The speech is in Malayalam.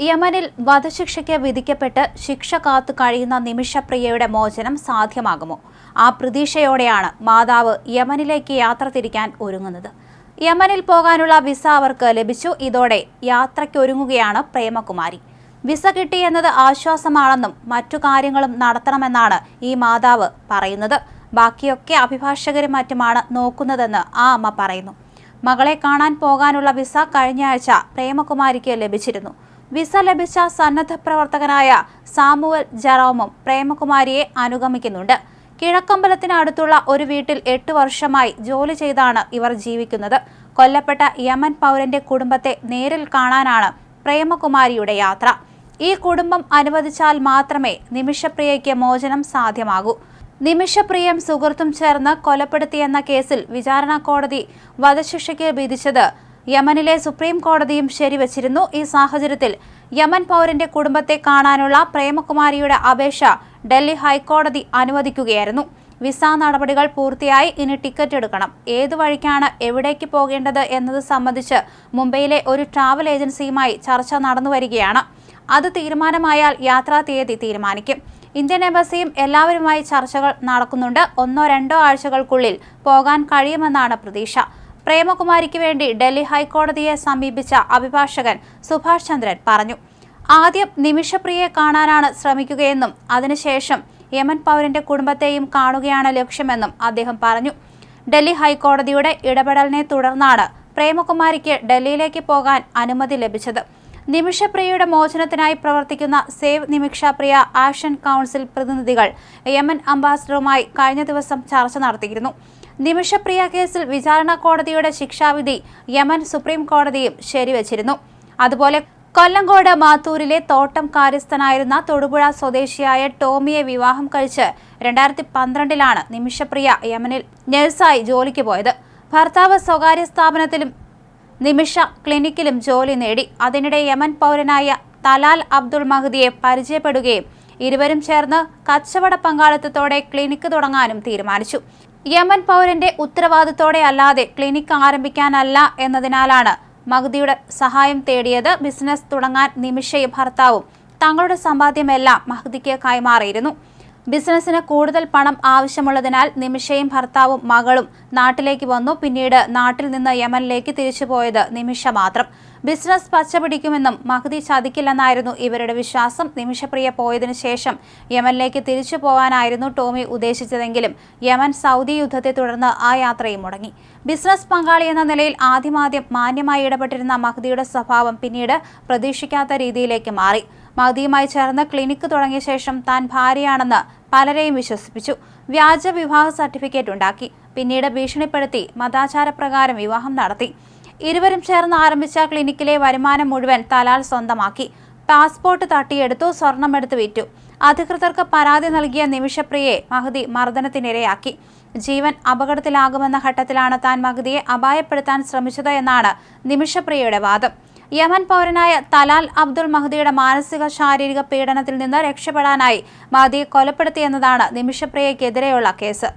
യമനിൽ വധശിക്ഷയ്ക്ക് വിധിക്കപ്പെട്ട് ശിക്ഷ കാത്തു കഴിയുന്ന നിമിഷപ്രിയയുടെ മോചനം സാധ്യമാകുമോ? ആ പ്രതീക്ഷയോടെയാണ് മാതാവ് യമനിലേക്ക് യാത്ര തിരിക്കാൻ ഒരുങ്ങുന്നത്. യമനിൽ പോകാനുള്ള വിസ അവർക്ക് ലഭിച്ചു. ഇതോടെ യാത്രയ്ക്കൊരുങ്ങുകയാണ് പ്രേമകുമാരി. വിസ കിട്ടി എന്നത് ആശ്വാസമാണെന്നും മറ്റു കാര്യങ്ങളും നടത്തണമെന്നാണ് ഈ മാതാവ് പറയുന്നത്. ബാക്കിയൊക്കെ അഭിഭാഷകരും മറ്റുമാണ് നോക്കുന്നതെന്ന് ആ അമ്മ പറയുന്നു. മകളെ കാണാൻ പോകാനുള്ള വിസ കഴിഞ്ഞ ആഴ്ച പ്രേമകുമാരിക്ക് ലഭിച്ചിരുന്നു. വിസ ലഭിച്ച സന്നദ്ധ പ്രവർത്തകനായ സാമുവൽ ജറോമും പ്രേമകുമാരിയെ അനുഗമിക്കുന്നുണ്ട്. കിഴക്കമ്പലത്തിനടുത്തുള്ള ഒരു വീട്ടിൽ എട്ട് വർഷമായി ജോലി ചെയ്താണ് ഇവർ ജീവിക്കുന്നത്. കൊല്ലപ്പെട്ട യമൻ പൗരന്റെ കുടുംബത്തെ നേരിൽ കാണാനാണ് പ്രേമകുമാരിയുടെ യാത്ര. ഈ കുടുംബം അനുവദിച്ചാൽ മാത്രമേ നിമിഷപ്രിയയ്ക്ക് മോചനം സാധ്യമാകൂ. നിമിഷപ്രിയം സുഹൃത്തും ചേർന്ന് കൊലപ്പെടുത്തിയെന്ന കേസിൽ വിചാരണ കോടതി വധശിക്ഷയ്ക്ക് വിധിച്ചത് യമനിലെ സുപ്രീം കോടതിയും ശരിവച്ചിരുന്നു. ഈ സാഹചര്യത്തിൽ യമൻ പൗരന്റെ കുടുംബത്തെ കാണാനുള്ള പ്രേമകുമാരിയുടെ അപേക്ഷ ഡൽഹി ഹൈക്കോടതി അനുവദിക്കുകയായിരുന്നു. വിസ നടപടികൾ പൂർത്തിയായി ഇനി ടിക്കറ്റ് എടുക്കണം. ഏതു വഴിക്കാണ് എവിടേക്ക് പോകേണ്ടത് എന്നത് സംബന്ധിച്ച് മുംബൈയിലെ ഒരു ട്രാവൽ ഏജൻസിയുമായി ചർച്ച നടന്നു വരികയാണ്. അത് തീരുമാനമായാൽ യാത്രാ തീയതി തീരുമാനിക്കും. ഇന്ത്യൻ എംബസിയും എല്ലാവരുമായി ചർച്ചകൾ നടക്കുന്നുണ്ട്. ഒന്നോ രണ്ടോ ആഴ്ചകൾക്കുള്ളിൽ പോകാൻ കഴിയുമെന്നാണ് പ്രതീക്ഷ. പ്രേമകുമാരിക്ക് വേണ്ടി ഡൽഹി ഹൈക്കോടതിയെ സമീപിച്ച അഭിഭാഷകൻ സുഭാഷ് ചന്ദ്രൻ പറഞ്ഞു. ആദ്യം നിമിഷപ്രിയയെ കാണാനാണ് ശ്രമിക്കുകയെന്നും അതിനുശേഷം യമൻ പൗരന്റെ കുടുംബത്തെയും കാണുകയാണ് ലക്ഷ്യമെന്നും അദ്ദേഹം പറഞ്ഞു. ഡൽഹി ഹൈക്കോടതിയുടെ ഇടപെടലിനെ തുടർന്നാണ് പ്രേമകുമാരിക്ക് ഡൽഹിയിലേക്ക് പോകാൻ അനുമതി ലഭിച്ചത്. നിമിഷപ്രിയയുടെ മോചനത്തിനായി പ്രവർത്തിക്കുന്ന സേവ് നിമിഷപ്രിയ ആക്ഷൻ കൗൺസിൽ പ്രതിനിധികൾ യമൻ അംബാസഡറുമായി കഴിഞ്ഞ ദിവസം ചർച്ച നടത്തിയിരുന്നു. നിമിഷപ്രിയ കേസിൽ വിചാരണ കോടതിയുടെ ശിക്ഷാവിധി യമൻ സുപ്രീം കോടതിയും ശരിവച്ചിരുന്നു. അതുപോലെ കൊല്ലങ്കോട് മാത്തൂരിലെ തോട്ടം കാര്യസ്ഥനായിരുന്ന തൊടുപുഴ സ്വദേശിയായ ടോമിയെ വിവാഹം കഴിച്ച് രണ്ടായിരത്തി പന്ത്രണ്ടിലാണ് നിമിഷപ്രിയ യമനിൽ നഴ്സായി ജോലിക്ക് പോയത്. ഭർത്താവ് സ്വകാര്യ സ്ഥാപനത്തിലും നിമിഷ ക്ലിനിക്കിലും ജോലി നേടി. അതിനിടെ യമൻ പൗരനായ തലാൽ അബ്ദുൾ മഹദിയെ പരിചയപ്പെടുകയും ഇരുവരും ചേർന്ന് കച്ചവട പങ്കാളിത്തത്തോടെ ക്ലിനിക്ക് തുടങ്ങാനും തീരുമാനിച്ചു. യമൻ പൗരന്റെ ഉത്തരവാദിത്തോടെ അല്ലാതെ ക്ലിനിക്ക് ആരംഭിക്കാനല്ല എന്നതിനാലാണ് മഹ്ദിയുടെ സഹായം തേടിയത് ബിസിനസ് തുടങ്ങാൻ നിമിഷയും ഭർത്താവും. തങ്ങളുടെ സമ്പാദ്യമെല്ലാം മഹ്ദിക്ക് കൈമാറിയിരുന്നു. ബിസിനസ്സിന് കൂടുതൽ പണം ആവശ്യമുള്ളതിനാൽ നിമിഷയും ഭർത്താവും മകളും നാട്ടിലേക്ക് വന്നു. പിന്നീട് നാട്ടിൽ നിന്ന് യമനിലേക്ക് തിരിച്ചുപോയത് നിമിഷ മാത്രം. ബിസിനസ് പച്ചപിടിക്കുമെന്നും മഹദി ചതിക്കില്ലെന്നായിരുന്നു ഇവരുടെ വിശ്വാസം. നിമിഷപ്രിയ പോയതിനു ശേഷം യമനിലേക്ക് തിരിച്ചു പോകാനായിരുന്നു ടോമി ഉദ്ദേശിച്ചതെങ്കിലും യമൻ സൗദി യുദ്ധത്തെ തുടർന്ന് ആ യാത്രയും മുടങ്ങി. ബിസിനസ് പങ്കാളി എന്ന നിലയിൽ ആദ്യമാദ്യം മാന്യമായി ഇടപെട്ടിരുന്ന മഹദിയുടെ സ്വഭാവം പിന്നീട് പ്രതീക്ഷിക്കാത്ത രീതിയിലേക്ക് മാറി. മഹദിയുമായി ചേർന്ന് ക്ലിനിക്ക് തുടങ്ങിയ ശേഷം താൻ ഭാര്യയാണെന്ന് പലരെയും വിശ്വസിപ്പിച്ചു. വ്യാജ വിവാഹ സർട്ടിഫിക്കറ്റ് ഉണ്ടാക്കി. പിന്നീട് ഭീഷണിപ്പെടുത്തി മതാചാരപ്രകാരം വിവാഹം നടത്തി. ഇരുവരും ചേർന്ന് ആരംഭിച്ച ക്ലിനിക്കിലെ വരുമാനം മുഴുവൻ തലാൽ സ്വന്തമാക്കി. പാസ്പോർട്ട് തട്ടിയെടുത്തു സ്വർണമെടുത്ത് വിറ്റു. അധികൃതർക്ക് പരാതി നൽകിയ നിമിഷപ്രിയയെ മഹദി മർദ്ദനത്തിനിരയാക്കി. ജീവൻ അപകടത്തിലാകുമെന്ന ഘട്ടത്തിലാണ് താൻ മഹദിയെ അപായപ്പെടുത്താൻ ശ്രമിച്ചത് എന്നാണ് നിമിഷപ്രിയയുടെ വാദം. യമൻ പൗരനായ തലാൽ അബ്ദുൾ മഹദിയുടെ മാനസിക ശാരീരിക പീഡനത്തിൽ നിന്ന് രക്ഷപ്പെടാനായി മഹദിയെ കൊലപ്പെടുത്തിയെന്നതാണ് നിമിഷപ്രിയയ്ക്കെതിരെയുള്ള കേസ്.